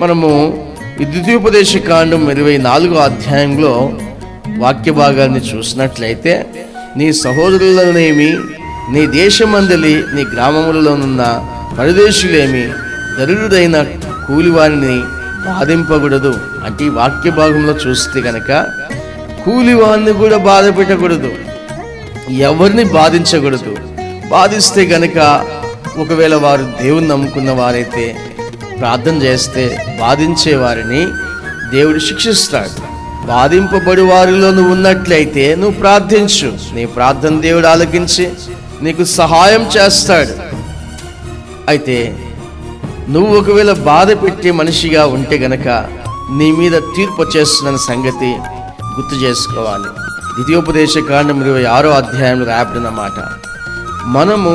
మనము ఈ కాండం ఇరవై నాలుగో అధ్యాయంలో వాక్య భాగాన్ని చూసినట్లయితే నీ సహోదరులనేమి నీ దేశమందలి నీ గ్రామములలోనున్న పరదేశులేమి దరిద్రుడైన కూలివారిని బాధింపకూడదు అంటే ఈ వాక్య భాగంలో చూస్తే కనుక కూలివారిని కూడా బాధ పెట్టకూడదు ఎవరిని బాధించకూడదు. బాధిస్తే గనక ఒకవేళ వారు దేవుని నమ్ముకున్న వారైతే ప్రార్థన చేస్తే బాధించే వారిని దేవుడు శిక్షిస్తాడు. బాధింపబడి వారిలో నువ్వు ఉన్నట్లయితే నువ్వు ప్రార్థించు. నీ ప్రార్థన దేవుడు ఆలకించి నీకు సహాయం చేస్తాడు. అయితే నువ్వు ఒకవేళ బాధ పెట్టే మనిషిగా ఉంటే గనక నీ మీద తీర్పు చేస్తున్న సంగతి గుర్తు చేసుకోవాలి. ద్వితీయోపదేశ కాండం ఇరవై ఆరో అధ్యాయంలో రాయబడిన మాట. మనము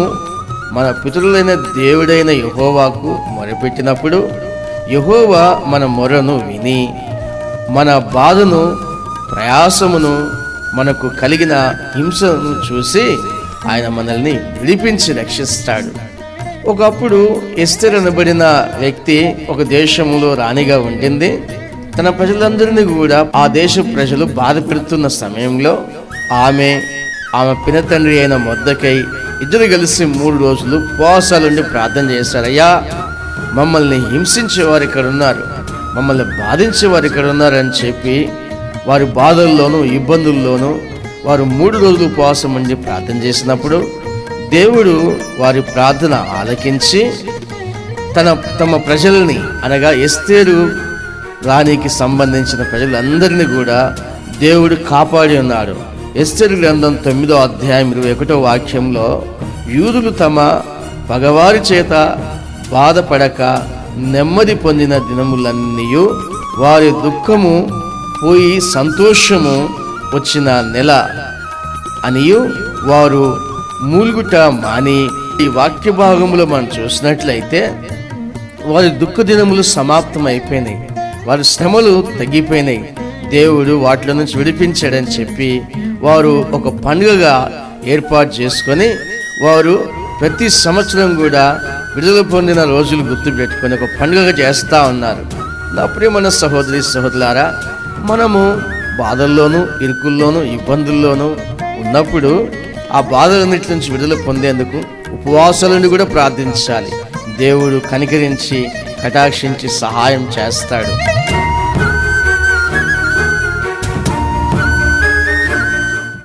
మన పితరులైన దేవుడైన యహోవాకు మొరపెట్టినప్పుడు యహోవా మన మొరను విని మన బాధను ప్రయాసమును మనకు కలిగిన హింసను చూసి ఆయన మనల్ని విడిపించి రక్షిస్తాడు. ఒకప్పుడు ఎస్తెర్ అనబడిన వ్యక్తి ఒక దేశంలో రాణిగా ఉండింది. తన ప్రజలందరినీ కూడా ఆ దేశ ప్రజలు బాధ పెడుతున్న సమయంలో ఆమె ఆమె పినతండ్రి అయిన మొద్దకై ఇద్దరు కలిసి మూడు రోజులు ఉపవాసాలుండి ప్రార్థన చేశారు. అయ్యా మమ్మల్ని హింసించే వారు ఇక్కడ ఉన్నారు. మమ్మల్ని బాధించే వారు ఇక్కడ ఉన్నారని చెప్పి వారి బాధల్లోనూ ఇబ్బందుల్లోనూ వారు మూడు రోజులు ఉపవాసం ఉండి ప్రార్థన చేసినప్పుడు దేవుడు వారి ప్రార్థన ఆలకించి తన తమ ప్రజల్ని అనగా ఎస్తేరు రాణికి సంబంధించిన ప్రజలందరినీ కూడా దేవుడు కాపాడి ఉన్నాడు ఎస్టర్ గ్రంథం తొమ్మిదో అధ్యాయం ఇరవై ఒకటో వాక్యంలో యూదులు తమ పగవారి చేత బాధపడక నెమ్మది పొందిన దినములన్నీ వారి దుఃఖము పోయి సంతోషము వచ్చిన నెల అనియు వారు మూలుగుట మాని ఈ వాక్య భాగంలో మనం చూసినట్లయితే వారి దుఃఖ దినములు సమాప్తం అయిపోయినాయి వారి శ్రమలు తగ్గిపోయినాయి. దేవుడు వాటిలో నుంచి విడిపించాడని చెప్పి వారు ఒక పండుగగా ఏర్పాటు చేసుకొని వారు ప్రతి సంవత్సరం కూడా విడుదల పొందిన రోజులు గుర్తు పెట్టుకొని ఒక పండుగగా చేస్తూ ఉన్నారు. నా ప్రియమైన సహోదరి సహోదరులారా మనము బాధల్లోనూ ఇరుకుల్లోనూ ఇబ్బందుల్లోనూ ఉన్నప్పుడు ఆ బాధలన్నిటి నుంచి విడుదల పొందేందుకు ఉపవాసాలను కూడా ప్రార్థించాలి. దేవుడు కనికరించి కటాక్షించి సహాయం చేస్తాడు.